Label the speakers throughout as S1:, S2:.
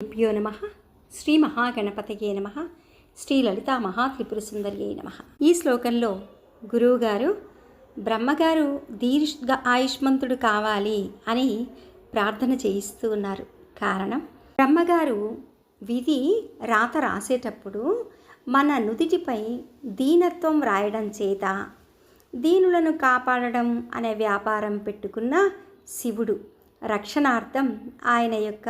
S1: శ్రీగురుభ్యో నమ. శ్రీ మహాగణపతయే నమ. శ్రీ లలితా మహాత్రిపుర సుందర్యే నమ. ఈ శ్లోకంలో గురువుగారు బ్రహ్మగారు దీర్ఘ ఆయుష్మంతుడు కావాలి అని ప్రార్థన చేయిస్తూ ఉన్నారు. కారణం బ్రహ్మగారు విధి రాత రాసేటప్పుడు మన నుదిటిపై దీనత్వం రాయడం చేత దీనులను కాపాడడం అనే వ్యాపారం పెట్టుకున్న శివుడు రక్షణార్థం ఆయన యొక్క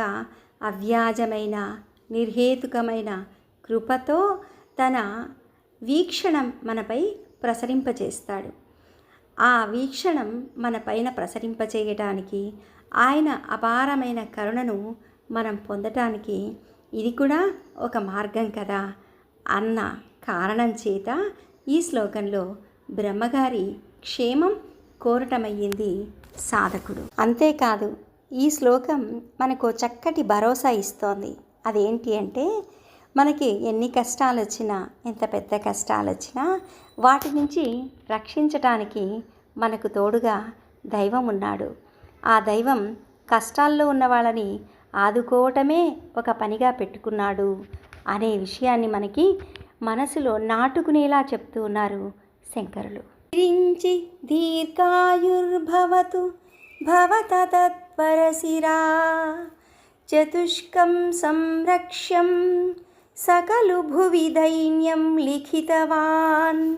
S1: అవ్యాజమైన నిర్హేతుకమైన కృపతో తన వీక్షణం మనపై ప్రసరింపచేస్తాడు. ఆ వీక్షణం మన పైన ప్రసరింపచేయటానికి ఆయన అపారమైన కరుణను మనం పొందటానికి ఇది కూడా ఒక మార్గం కదా అన్న కారణం చేత ఈ శ్లోకంలో బ్రహ్మగారి క్షేమం కోరటమయ్యింది సాధకుడు. అంతేకాదు ఈ శ్లోకం మనకు చక్కటి భరోసా ఇస్తోంది. అదేంటి అంటే మనకి ఎన్ని కష్టాలు వచ్చినా ఎంత పెద్ద కష్టాలు వచ్చినా వాటి నుంచి రక్షించటానికి మనకు తోడుగా దైవం ఉన్నాడు. ఆ దైవం కష్టాల్లో ఉన్న వాళ్ళని ఆదుకోవటమే ఒక పనిగా పెట్టుకున్నాడు అనే విషయాన్ని మనకి మనసులో నాటుకునేలా చెప్తూ ఉన్నారు శంకరులు. దీర్ఘాయుర్భవతు భవత తత్పరశిరా చతుష్కం సంరక్ష్యం సకలు భువి దైన్యం లిఖితవాన్.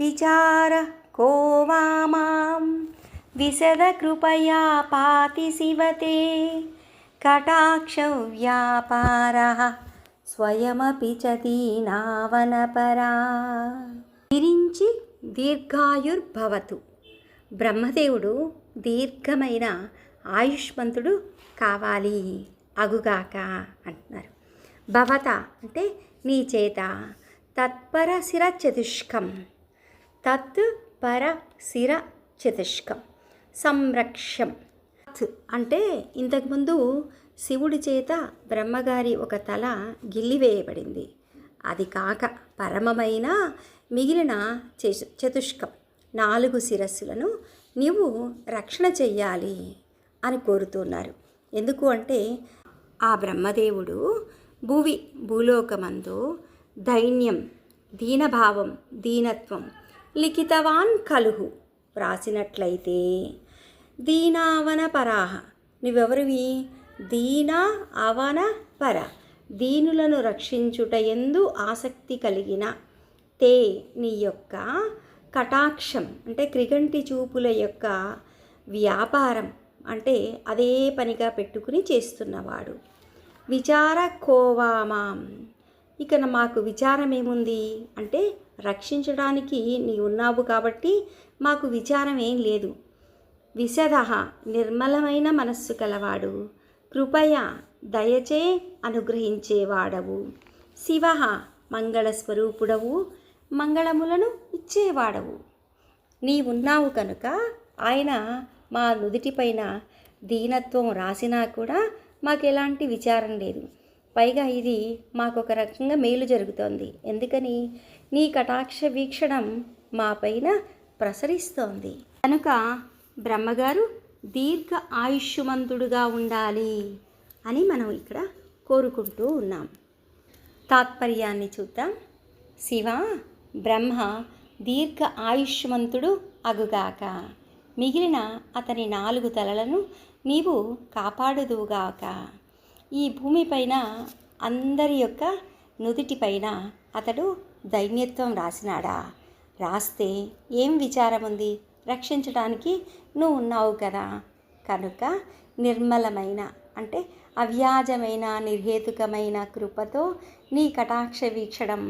S1: విచార కో వా మాం విశద కృపయా పాతి శివతే. కటాక్ష వ్యాపార స్వయమపి చ దీనావనపరా. విరించి దీర్ఘాయుర్భవతు. బ్రహ్మదేవుడు దీర్ఘమైన ఆయుష్మంతుడు కావాలి అగుగాక అంటున్నారు. భవత అంటే నీ చేత తత్పర శిర చతుష్కం. తత్ పర శిర చతుష్కం. సంరక్ష్యం. తత్ అంటే ఇంతకుముందు శివుడి చేత బ్రహ్మగారి ఒక తల గిల్లివేయబడింది. అది కాక పరమమైన మిగిలిన చతుష్కం. నాలుగు శిరస్సులను నీవు రక్షణ చెయ్యాలి. అని కోరుతున్నారు. ఎందుకు అంటే ఆ బ్రహ్మదేవుడు భూవి భూలోకమందు దైన్యం దీనభావం దీనత్వం లిఖితవాన్ కలుహు వ్రాసినట్లయితే దీనావన పరాహ నువ్వెవరివి? దీనా అవన పర దీనులను రక్షించుట ఎందు ఆసక్తి కలిగిన తే నీ యొక్క కటాక్షం అంటే క్రిగంటి చూపుల యొక్క వ్యాపారం అంటే అదే పనిగా పెట్టుకుని చేస్తున్నవాడు. విచార కోవామాం ఇక మాకు విచారం ఏముంది అంటే రక్షించడానికి నీ ఉన్నావు కాబట్టి మాకు విచారం ఏం లేదు. విశద నిర్మలమైన మనస్సు కలవాడు. కృపయ దయచే అనుగ్రహించేవాడవు. శివ మంగళస్వరూపుడవు మంగళములను ఇచ్చేవాడవు. నీవున్నావు కనుక ఆయన మా నుదిటిపైన దీనత్వం రాసినా కూడా మాకు ఎలాంటి విచారం లేదు. పైగా ఇది మాకు ఒక రకంగా మేలు జరుగుతోంది. ఎందుకని? నీ కటాక్ష వీక్షణం మాపైన ప్రసరిస్తోంది. కనుక బ్రహ్మగారు దీర్ఘ ఆయుష్మంతుడుగా ఉండాలి అని మనం ఇక్కడ కోరుకుంటూ ఉన్నాం. తాత్పర్యాన్ని చూద్దాం. శివ బ్రహ్మ దీర్ఘ ఆయుష్మంతుడు అగుగాక. మిగిలిన అతని నాలుగు తలలను నీవు కాపాడుదువుగాక. ఈ భూమిపైన అందరి యొక్క నుదిటిపైన అతడు దైన్యత్వం రాసినాడా? రాస్తే ఏం విచారం ఉంది రక్షించడానికి నువ్వు ఉన్నావు కదా? కనుక నిర్మలమైన అంటే అవ్యాజమైన నిర్హేతుకమైన కృపతో నీ కటాక్ష వీక్షణం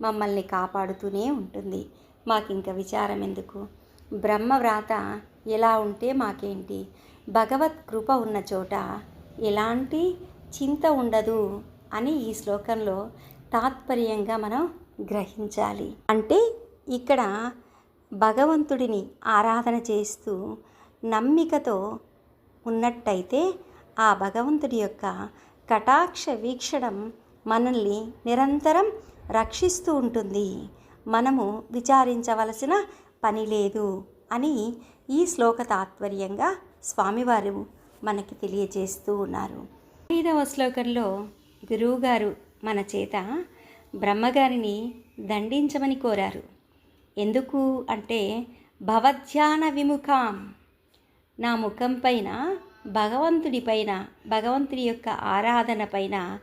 S1: మమ్మల్ని కాపాడుతూనే ఉంటుంది. మాకింక విచారం ఎందుకు బ్రహ్మవ్రాత ఎలా ఉంటే మాకేంటి? భగవత్ కృప ఉన్న చోట ఎలాంటి చింత ఉండదు అని ఈ శ్లోకంలో తాత్పర్యంగా మనం గ్రహించాలి. అంటే ఇక్కడ భగవంతుడిని ఆరాధన చేస్తూ నమ్మికతో ఉన్నట్టయితే ఆ భగవంతుడి యొక్క కటాక్ష వీక్షణం మనల్ని నిరంతరం రక్షిస్తూ ఉంటుంది. మనము విచారించవలసిన పని లేదు అని ఈ శ్లోక తాత్పర్యంగా స్వామివారు మనకి తెలియజేస్తూ ఉన్నారు. ఐదవ శ్లోకంలో గురువుగారు మన చేత బ్రహ్మగారిని దండించమని కోరారు. ఎందుకు అంటే భవధ్యాన విముఖాం. నా ముఖం పైన భగవంతుడి పైన భగవంతుడి యొక్క ఆరాధన పైన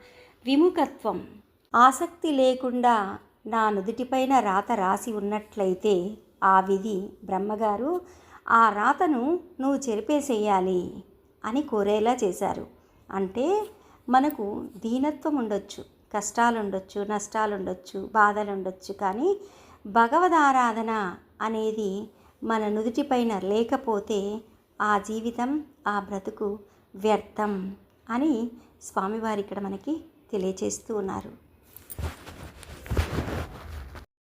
S1: విముఖత్వం. ఆసక్తి లేకుండా నా నుదుటిపైన రాత రాసి ఉన్నట్లయితే ఆ విధి బ్రహ్మగారు ఆ రాతను నువ్వు చెరిపేసేయాలి అని కోరేలా చేశారు. అంటే మనకు దీనత్వం ఉండొచ్చు కష్టాలు ఉండొచ్చు నష్టాలు ఉండొచ్చు బాధలు ఉండొచ్చు కానీ భగవదారాధన అనేది మన నుదుటిపైన లేకపోతే ఆ జీవితం ఆ బ్రతుకు వ్యర్థం అని స్వామివారు ఇక్కడ మనకి తెలియచేస్తూ ఉన్నారు.